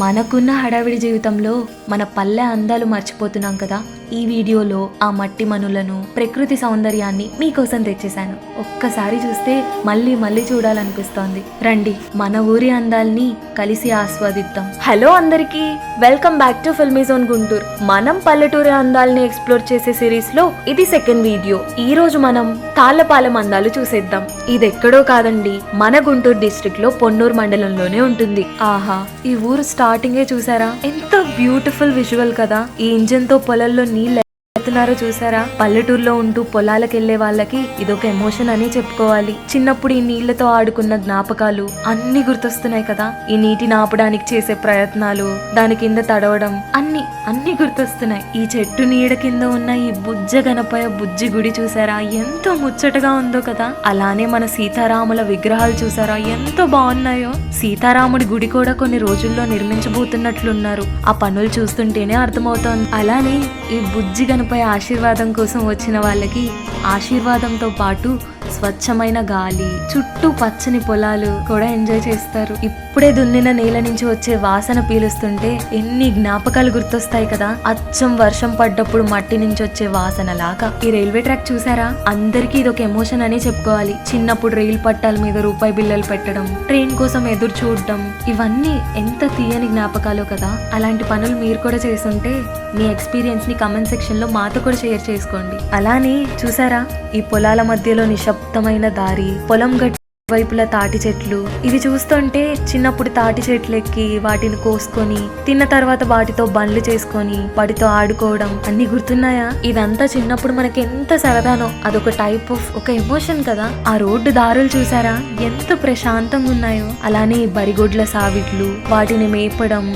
మనకున్న హడావిడి జీవితంలో మన పల్లె అందాలు మర్చిపోతున్నాం కదా. ఈ వీడియోలో ఆ మట్టి మనులను ప్రకృతి సౌందర్యాన్ని మీకోసం తెచ్చేశాను. ఒక్కసారి చూస్తే మళ్ళీ మళ్ళీ చూడాలనిపిస్తోంది. రండి మన ఊరి అందాల్ని కలిసి ఆస్వాదిద్దాం. హలో అందరికీ welcome back to filmy zone Guntur. మనం పల్లెటూరి అందాల్ని ఎక్స్ప్లోర్ చేసే సిరీస్లో ఇది సెకండ్ వీడియో. ఈ రోజు మనం తాళ్ళపాలెం అందాలు చూసేద్దాం. ఇది ఎక్కడో కాదండి మన గుంటూరు డిస్ట్రిక్ట్లో పొన్నూరు మండలంలోనే ఉంటుంది. ఆహా ఈ ఊరు స్టార్టింగే చూసారా? ఎంత బ్యూటిఫుల్ విజువల్ కదా. ఈ ఇంజన్తో పొలంలో ఉన్నారో చూసారా? పల్లెటూరులో ఉంటూ పొలాలకు వెళ్ళే వాళ్ళకి ఇదొక ఎమోషన్ అని చెప్పుకోవాలి. చిన్నప్పుడు ఈ నీళ్ళతో ఆడుకున్న జ్ఞాపకాలు అన్ని గుర్తొస్తున్నాయి కదా? ఈ నీటిని ఆపడానికి చేసే ప్రయత్నాలు దాని కింద తడవడం అన్ని అన్ని గుర్తొస్తున్నాయి. ఈ చెట్టు నీడ కింద ఉన్న ఈ బుజ్జ గణపయ బుజ్జి గుడి చూసారా? ఎంతో ముచ్చటగా ఉందో కదా? అలానే మన సీతారాముల విగ్రహాలు చూసారా? ఎంతో బాగున్నాయో? సీతారాముడి గుడి కూడా కొన్ని రోజుల్లో నిర్మించబోతున్నట్లున్నారు. ఆ పనులు చూస్తుంటేనే అర్థమవుతోంది. అలానే ఈ బుజ్జి గణపై ఆశీర్వాదం కోసం వచ్చిన వాళ్ళకి ఆశీర్వాదంతో పాటు స్వచ్ఛమైన గాలి చుట్టూ పచ్చని పొలాలు కూడా ఎంజాయ్ చేస్తారు. ఇప్పుడే దున్నిన నేల నుంచి వచ్చే వాసన పీలుస్తుంటే ఎన్ని జ్ఞాపకాలు గుర్తొస్తాయి కదా? అచ్చం వర్షం పడ్డప్పుడు మట్టి నుంచి వచ్చే వాసన లాగా ఈ రైల్వే ట్రాక్ చూసారా? అందరికీ ఇది ఒక ఎమోషన్ అనే చెప్పుకోవాలి. చిన్నప్పుడు రైలు పట్టాల మీద రూపాయి బిల్లలు పెట్టడం ట్రైన్ కోసం ఎదురు చూడడం ఇవన్నీ ఎంత తీయని జ్ఞాపకాలు కదా? అలాంటి పనులు మీరు కూడా చేస్తుంటే మీ ఎక్స్పీరియన్స్ని కమెంట్ సెక్షన్లో మాతో కూడా షేర్ చేసుకోండి. అలానే చూసారా? ఈ పొలాల మధ్యలో నిశ్శబ్దమైన దారి పొలం గట్టి వైపులా తాటి చెట్లు. ఇవి చూస్తుంటే చిన్నప్పుడు తాటి చెట్లు ఎక్కి వాటిని కోసుకొని తిన్న తర్వాత వాటితో బండ్లు చేసుకొని వాటితో ఆడుకోవడం. అన్ని గుర్తున్నాయా? ఇదంతా చిన్నప్పుడు మనకి ఎంత సరదానో. అదొక టైప్ ఆఫ్ ఒక ఎమోషన్ కదా. ఆ రోడ్డు దారులు చూసారా? ఎంత ప్రశాంతంగా ఉన్నాయో అలానే బరిగొడ్ల సావిట్లు వాటిని మేపడం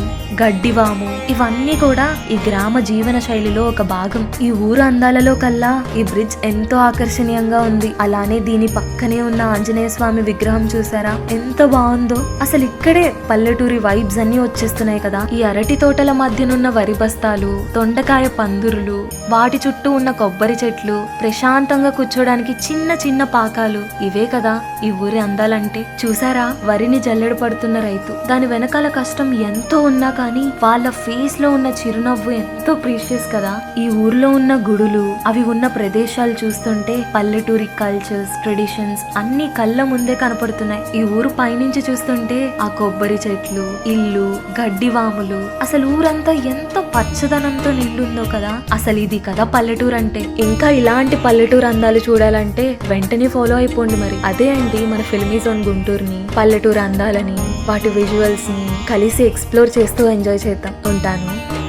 గడ్డివాము. ఇవన్నీ కూడా ఈ గ్రామ జీవన శైలిలో ఒక భాగం. ఈ ఊరు అందాలలో కల్లా ఈ బ్రిడ్జ్ ఎంతో ఆకర్షణీయంగా ఉంది. అలానే దీని పక్కనే ఉన్న ఆంజనేయ స్వామి విగ్రహం చూసారా? ఎంత బాగుందో. అసలు ఇక్కడే పల్లెటూరి వైబ్స్ అన్ని వచ్చేస్తున్నాయి కదా. ఈ అరటి తోటల మధ్యనున్న వరి బస్తాలు తొండకాయ పందురులు వాటి చుట్టూ ఉన్న కొబ్బరి చెట్లు ప్రశాంతంగా కూర్చోడానికి చిన్న చిన్న పాకాలు ఇవే కదా ఈ ఊరి అందాలంటే. చూసారా? వరిని జల్లెడ పడుతున్న రైతు. దాని వెనకాల కష్టం ఎంతో ఉన్నా కానీ వాళ్ళ ఫేస్లో ఉన్న చిరునవ్వు ఎంతో ప్రీషియస్ కదా. ఈ ఊర్లో ఉన్న గుడులు అవి ఉన్న ప్రదేశాలు చూస్తుంటే పల్లెటూరి కల్చర్స్ ట్రెడిషన్స్ అన్ని కళ్ళ ముందే కనపడుతున్నాయి. ఈ ఊరు పైనుంచి చూస్తుంటే ఆ కొబ్బరి చెట్లు ఇల్లు గడ్డి వాములు. అసలు ఊరంతా ఎంత పచ్చదనంతో నిండుందో కదా. అసలు ఇది కదా పల్లెటూరు అంటే. ఇంకా ఇలాంటి పల్లెటూరు అందాలు చూడాలంటే వెంటనే ఫాలో అయిపోండి మరి. అదే అండి మన ఫిల్మీ జోన్ గుంటూరుని పల్లెటూరు అందాలని వాటి విజువల్స్ని కలిసి ఎక్స్ప్లోర్ చేస్తూ ఎంజాయ్ చేద్దాం. ఉంటాను.